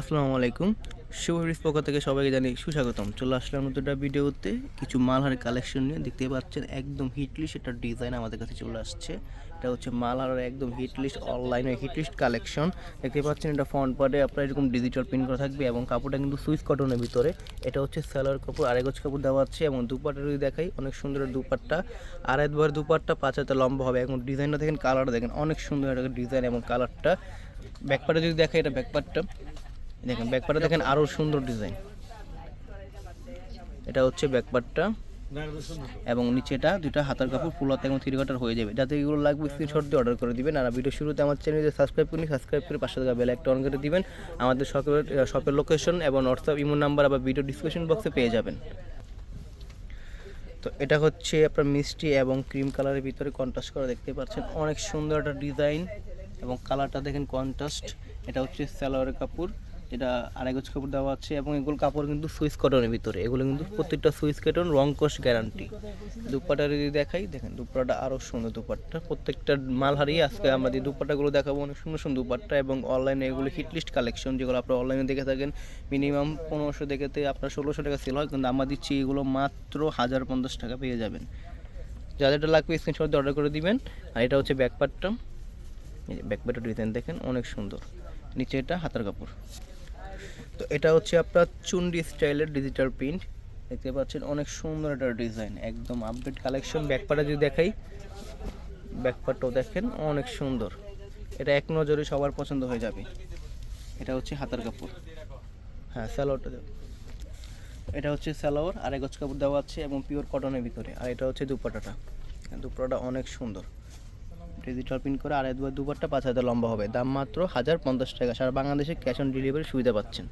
আসসালামু আলাইকুম। শুভরিস পক্ষ থেকে সবাইকে জানি সুস্বাগতম। চলে আসলাম নতুন একটা ভিডিওতে। কিছু মালহারের কালেকশন নিয়ে দেখতে পাচ্ছেন, একদম হিট লিস্ট একটা ডিজাইন আমাদের কাছে চলে আসছে। এটা হচ্ছে মালহারের একদম হিট লিস্ট অনলাইনে হিট লিস্ট কালেকশন দেখতে পাচ্ছেন এটা ফ্রন্ট পার্টে আপনার এরকম ডিজিটাল প্রিন্ট করা থাকবে এবং কাপড়টা কিন্তু সুইচ কটনের ভিতরে। এটা হচ্ছে সালোয়ার কাপড় আড়াইগজ কাপড় দেওয়া আছে এবং দুপাট্টা যদি দেখাই, অনেক সুন্দর দুপাট্টা। আড়াই দুবার দুপাট্টা পাঁচ হাতে লম্বা হবে। এবং ডিজাইনটা দেখেন কালারটা দেখেন, অনেক সুন্দর একটা ডিজাইন এবং কালারটা ব্যাকপার্টে যদি দেখাই, এটা ব্যাকপার্টটা দেখেন ব্যাকপার্টটা দেখেন আরও সুন্দর ডিজাইন এটা হচ্ছে ব্যাকপার্টটা এবং নিচেটা দুইটা হাতার কাপড় ফুল হাতে এবং থ্রি কাটার হয়ে যাবে। যাতে এগুলো লাগবে স্ক্রিনশট দিয়ে অর্ডার করে দিবেন। আর ভিডিও শুরুতে আমার চ্যানেলে সাবস্ক্রাইব করি সাবস্ক্রাইব করে পাশে থাকা বেল একটা অন করে দিবেন। আমাদের শপের শপের লোকেশন এবং হোয়াটসঅ্যাপ ইমো নাম্বার আবার ভিডিও ডিসক্রিপশন বক্সে পেয়ে যাবেন। তো এটা হচ্ছে আপনার মিষ্টি এবং ক্রিম কালারের ভিতরে কন্ট্রাস্ট করা দেখতে পাচ্ছেন। অনেক সুন্দর একটা ডিজাইন এবং কালারটা দেখেন কন্ট্রাস্ট এটা হচ্ছে সালোয়ারের কাপড়। যেটা আড়াই গজ কাপড় দেওয়া আছে এবং এগুলো কাপড় কিন্তু সুইচ কটনের ভিতরে। এগুলো কিন্তু প্রত্যেকটা সুইচ কটন, রং কোষ গ্যারান্টি। দুপাটা যদি দেখাই, দেখেন দুপাটা আরও সুন্দর দুপাট্টা। প্রত্যেকটা মাল হারিয়ে আজকে আমরা যে দুপাট্টাগুলো দেখাবো, অনেক সুন্দর সুন্দর দুপাট্টা এবং অনলাইনে এগুলো হিটলিস্ট কালেকশন যেগুলো আপনারা অনলাইনে দেখে থাকেন। মিনিমাম পনেরোশো দেখেতে আপনার ষোলোশো টাকা সেল হয়, কিন্তু আমরা দিচ্ছি এগুলো মাত্র হাজার পঞ্চাশ টাকা পেয়ে যাবেন। যাদেরটা লাগবে স্ক্রিনশট অর্ডার করে দিবেন। আর এটা হচ্ছে ব্যাকপার্টটা ব্যাকপার্টের ডিজাইন দেখেন, অনেক সুন্দর। নিচে এটা হাতার কাপড়। তো এটা হচ্ছে আপনার চুন্ডি স্টাইলের ডিজিটাল প্রিন্ট দেখতে পাচ্ছেন অনেক সুন্দর একটা ডিজাইন একদম আপডেট কালেকশন ব্যাকপার্টে যদি দেখাই ব্যাকপার্টটাও দেখেন, অনেক সুন্দর। এটা এক নজরে সবার পছন্দ হয়ে যাবে। এটা হচ্ছে হাতার কাপড়। হ্যাঁ স্যালোয়ারটা দেব। এটা হচ্ছে স্যালোয়ার আর গজ কাপড় দেওয়া আছে এবং পিওর কটনের ভিতরে। আর এটা হচ্ছে দুপাটাটা। দুপাটা অনেক সুন্দর। ডিজিটাল প্রিন্ট করে আড়াই দুবার দুবারটা পাঁচ হাজার লম্বা হবে। দাম মাত্র হাজার পঞ্চাশ টাকা। সারা বাংলাদেশে ক্যাশ অন ডেলিভারি সুবিধা পাচ্ছেন।